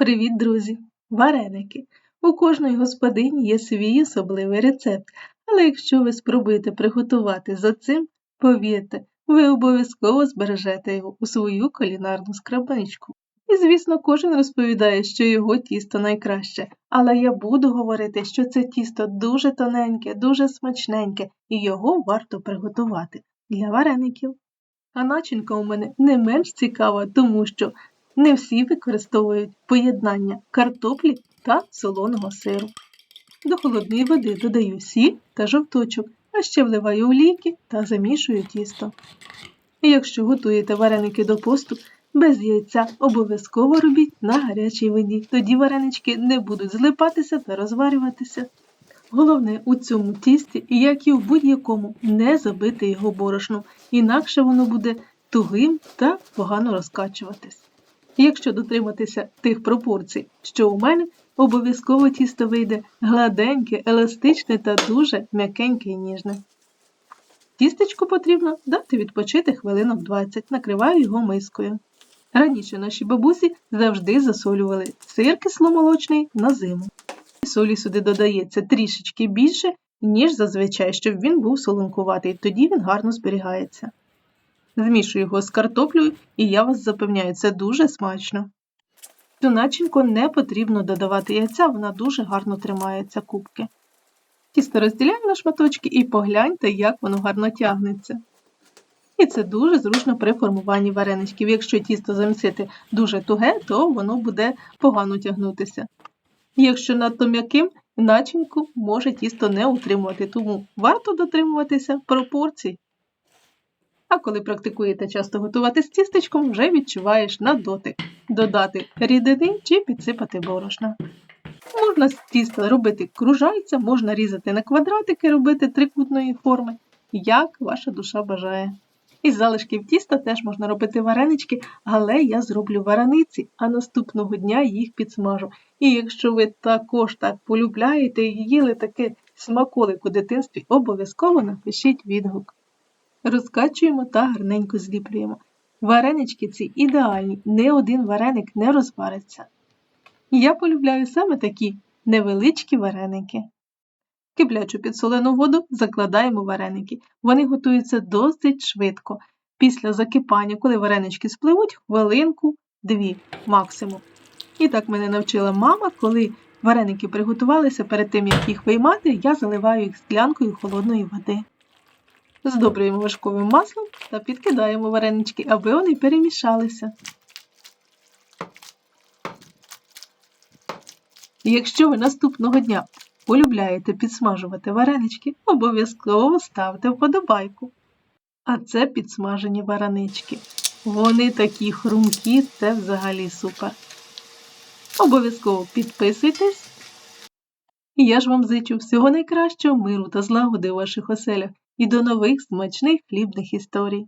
Привіт, друзі! Вареники! У кожної господині є свій особливий рецепт, але якщо ви спробуєте приготувати за цим, повірте, ви обов'язково збережете його у свою кулінарну скрабничку. І, звісно, кожен розповідає, що його тісто найкраще, але я буду говорити, що це тісто дуже тоненьке, дуже смачненьке, і його варто приготувати для вареників. А начинка у мене не менш цікава, тому що не всі використовують поєднання картоплі та солоного сиру. До холодної води додаю сіль та жовточок, а ще вливаю олійки та замішую тісто. Якщо готуєте вареники до посту, без яйця обов'язково робіть на гарячій воді, тоді варенички не будуть злипатися та розварюватися. Головне у цьому тісті, як і в будь-якому, не забити його борошном, інакше воно буде тугим та погано розкачуватись. Якщо дотриматися тих пропорцій, що у мене, обов'язково тісто вийде гладеньке, еластичне та дуже м'якеньке і ніжне. Тістечку потрібно дати відпочити хвилинок 20, накриваю його мискою. Раніше наші бабусі завжди засолювали сир кисломолочний на зиму. Солі сюди додається трішечки більше, ніж зазвичай, щоб він був солонкуватий, тоді він гарно зберігається. Змішую його з картоплею, і я вас запевняю, це дуже смачно. Цю начинку не потрібно додавати яйця, вона дуже гарно тримається кубки. Тісто розділяю на шматочки і погляньте, як воно гарно тягнеться. І це дуже зручно при формуванні вареничків. Якщо тісто замісити дуже туге, то воно буде погано тягнутися. Якщо надто м'яким, начинку може тісто не утримувати, тому варто дотримуватися пропорцій. А коли практикуєте часто готувати з тістечком, вже відчуваєш на дотик додати рідини чи підсипати борошна. Можна з тіста робити кружальця, можна різати на квадратики, робити трикутної форми, як ваша душа бажає. Із залишків тіста теж можна робити варенички, але я зроблю варениці, а наступного дня їх підсмажу. І якщо ви також так полюбляєте і їли таке смаколик у дитинстві, обов'язково напишіть відгук. Розкачуємо та гарненько зліплюємо. Варенички ці ідеальні, не один вареник не розвариться. Я полюбляю саме такі невеличкі вареники. Киплячу підсолену воду закладаємо вареники. Вони готуються досить швидко. Після закипання, коли варенички спливуть, хвилинку, дві максимум. І так мене навчила мама, коли вареники приготувалися перед тим, як їх виймати, я заливаю їх склянкою холодної води. Здобрюємо вершковим маслом та підкидаємо варенички, аби вони перемішалися. Якщо ви наступного дня полюбляєте підсмажувати варенички, обов'язково ставте вподобайку. А це підсмажені варенички. Вони такі хрумкі, це взагалі супер. Обов'язково підписуйтесь. Я ж вам зичу всього найкращого миру та злагоди у ваших оселях і до нових смачних хлібних історій.